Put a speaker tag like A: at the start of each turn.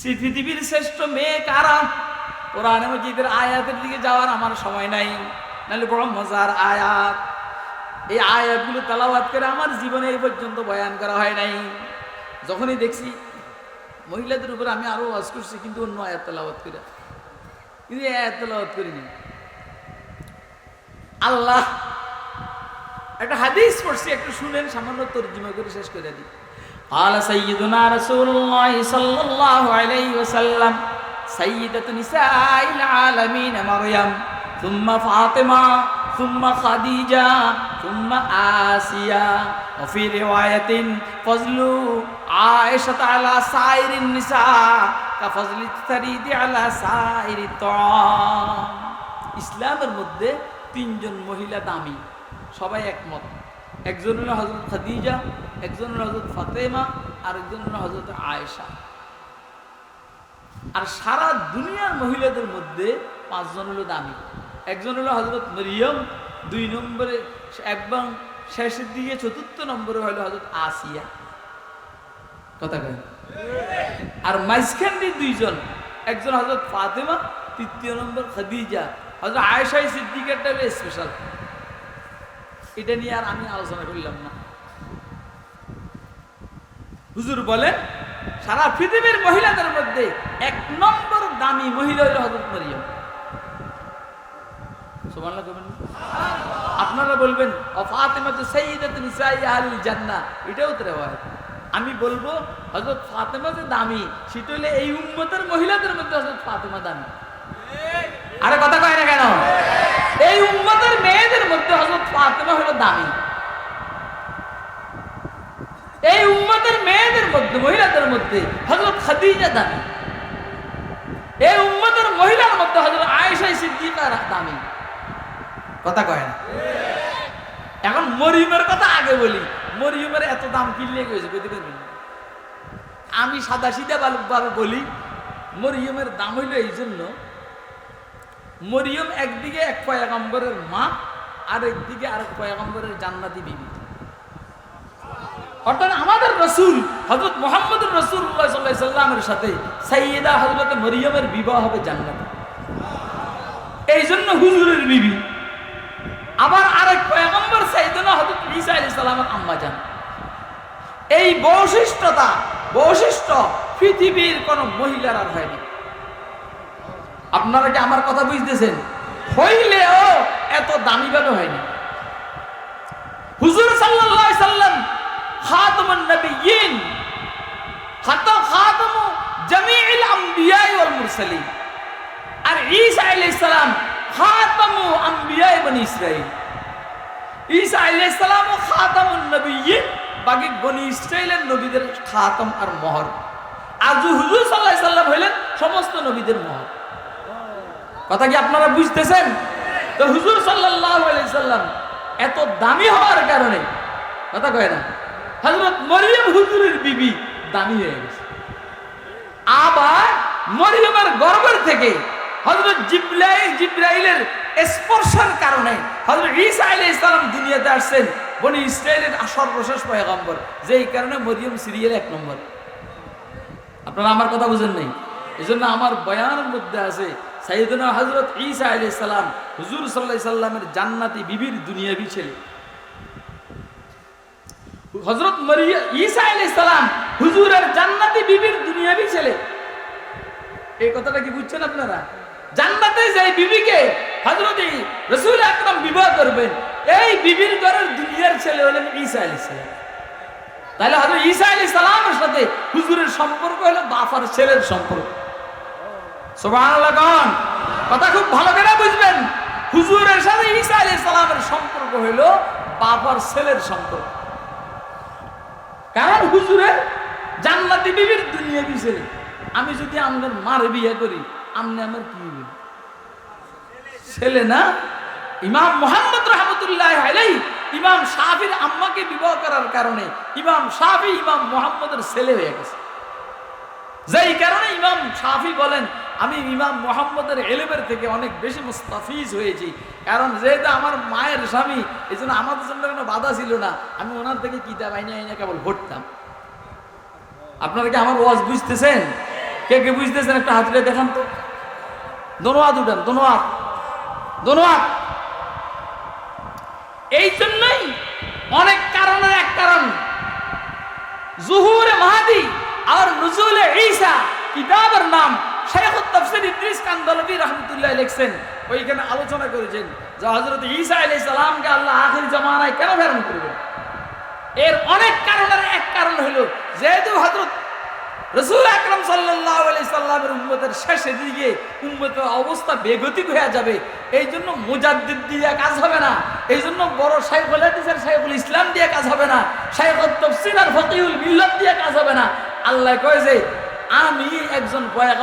A: পৃথিবীর শ্রেষ্ঠ মেয়ে কারা? কোরআনে মজিদের আয়াতের দিকে যাওয়ার আমার সময় নাই। নাহলে বড় মজার আয়াত। এই আয়াতগুলো তালাবাদ করে আমার জীবনে এই পর্যন্ত বয়ান করা হয় নাই। যখনই দেখছি মহিলাদের উপর আমি আরও ওয়াজ করছি, কিন্তু অন্য আয়াত তালাবাদ করে। কিন্তু এই আয়াত তালাবাদ করিনি। আল্লাহ, একটা হাদিস পড়ছি, একটু শুনেন, সামান্য তর্জমা করে শেষ করে দিই। قال سيدنا رسول الله صلى الله عليه وسلم سيدة نساء العالمين مريم ثم فاطمة ثم خديجة ثم آسيا وفي رواية فضل عائشة على سائر النساء كفضل الثريد على سائر الطعام ইসলামের মধ্যে তিনজন মহিলা দামি সবাই একমত একজন হলো হজরত খাদিজা, একজন হলো হজরত ফাতেমা, আর একজন হলো হজরত আয়েশা। আর সারা দুনিয়ার মহিলাদের মধ্যে পাঁচজন হলো দামি। একজন হলো হজরত মরিয়ম, দুই নম্বরে একদম শেষের দিকে চতুর্থ নম্বরে হলো হজরত আসিয়া। কথা কয়? আর মাঝখান দিয়ে দুইজন, একজন হজরত ফাতেমা, তৃতীয় নম্বর খাদিজা। হজরত আয়েশাই সিদ্দিকারটা স্পেশাল এটা নিয়ে আর আমি আলোচনা করলাম না। হুজুর বলেন সারা পৃথিবীর মহিলাদের মধ্যে এক নম্বর দামি মহিলা হলো হজরত মরিয়ম? আপনারা বলবেন এটাও তো আমি বলব হযরত ফাতেমা যে দামি সেটা হলে এই উম্মতের মহিলাদের মধ্যে হযরত ফাতেমা দামি। আরে কথা কয় না কেন এই উম্মতের মেয়েদের মধ্যে হযরত ফাতেমা হলো দামি। এই উম্মতের মেয়েদের মধ্যে, মহিলাদের মধ্যে হযরত খাদিজা দামি। এই উম্মতের মহিলার মধ্যে হযরত আয়েশা সিদ্দিকা দামি। কথা কয় না? এখন মরিয়মের কথা আগে বলি। মরিয়মের এত দাম কিনলে গেছে বুঝতে পারবেন আমি সাদা সিধা ভাবে বলি মরিয়মের দাম হইল এই জন্য মরিয়ম একদিকে এক পয়াগম্বরের মা আর একদিকে আরেক পয়াগম্বরের জান্নাতি বিবি। অর্থাৎ আমাদের রসুল হজরত মোহাম্মদ সাল্লামের সাথে সাইয়েদা হজরত মরিয়মের বিবাহ হবে এই জন্য হুজুরের বিবি। আবার আরেক পয়গম্বর সাইদনা হযরত ঈসা আলাইহিস সালামের আম্মা জান। এই বৈশিষ্ট্যতা, বৈশিষ্ট্য পৃথিবীর কোন মহিলার আর হয়নি। আপনারা কি আমার কথা বুঝতেছেন? হইলেও এত দামি ভাবে হয়নি। হুজুর সাল্লাম খাতামু আর ঈসা বনি ঈসা বাকি বনি ইসরাইলের নবীদের খাতাম আর মোহর। আজ হুজুর আলাইহি সাল্লাম হইলেন সমস্ত নবীদের মোহর। কথা কি আপনারা বুঝতেছেন? তো হুজুর সাল্লাম এত দামি হওয়ার কারণে, কথা কয় না মরিয়ম হুজুরের বিবি দামি হয়ে গেছে। আবার মরিয়মের থেকে জিব্রাইল, জিব্রাইলের স্পর্শের কারণে হযরত ঈসা আলাইহিস দুনিয়াতে আসছেন, বনি ইসরাইলের সর্বশেষ পয়গম্বর, যেই কারণে মরিয়ম সিরিয়াল এক নম্বর। আপনারা আমার কথা বুঝেন নাই? এই জন্য আমার বয়ানের মধ্যে আছে, সাইয়েদনা হযরত ঈসা আলাইহিস সালাম, হুজুর আলাইহি সাল্লামের জান্নাতি বিবির দুনিয়াবি ছেলে। হযরত মরিয়া, ঈসা আলাইহিস সালাম হুজুরের জান্নাতি বিবির দুনিয়াবি ছেলে। এই কথাটা কি বুঝছেন আপনারা? জান্নাতে যে বিবিকে হযরত রাসূল আকরাম বিবাহ করবেন, এই বিবির ঘরের দুনিয়ার ছেলে হলেন ঈসা আলাইহিস সালাম। তাহলে হযরত ঈসা আলাইহিস সালামের সাথে হুজুরের সম্পর্ক হলো বাফার ছেলের সম্পর্ক। কথা খুব ভালো করে বুঝবেন। হুজুরের সাথে সালামের সম্পর্ক হলো বাবার ছেলের সম্পর্ক। কারণ হুজুরের জান্নাতি বিবির দুনিয়াবি ছেলে। আমি যদি আপনার মার বিয়ে করি আপনি আমার কি? ছেলে না? ইমাম মোহাম্মদ রহমতুল্লাহ ইমাম শাফির আম্মাকে বিবাহ করার কারণে ইমাম শাফি ইমাম মোহাম্মদের ছেলে হয়ে গেছে। যেই কারণে ইমাম শাফি বলেন আমি ইমাম মোহাম্মদের এলেমের থেকে অনেক বেশি মুস্তাফিজ হয়েছি। কারণ যেহেতু আমার মায়ের স্বামী এই জন্য আমাদের জন্য কোনো বাধা ছিল না। আমি ওনার থেকে কিতাব আইনে আইনে কেবল ভরতাম আপনারা কি আমার ওয়াজ বুঝতেছেন? কে কে বুঝতেছেন একটা হাত দেখান তো। দোনো হাত উঠান, দোনো হাত। এই জন্যই অনেক কারণের এক কারণ। জুহুরে মাহাদি আর নুজুলে ঈসা কিতাবের নাম দিকে উম্মতের অবস্থা বেগতিক হয়ে যাবে, এই জন্য মুজাদ্দিদ দিয়ে কাজ হবে না, এই জন্য বড় শাইখুল হাদিসের ইসলাম দিয়ে কাজ হবে না মিল্লাত দিয়ে কাজ হবে না। আল্লাহ কয় যে, আমি একজন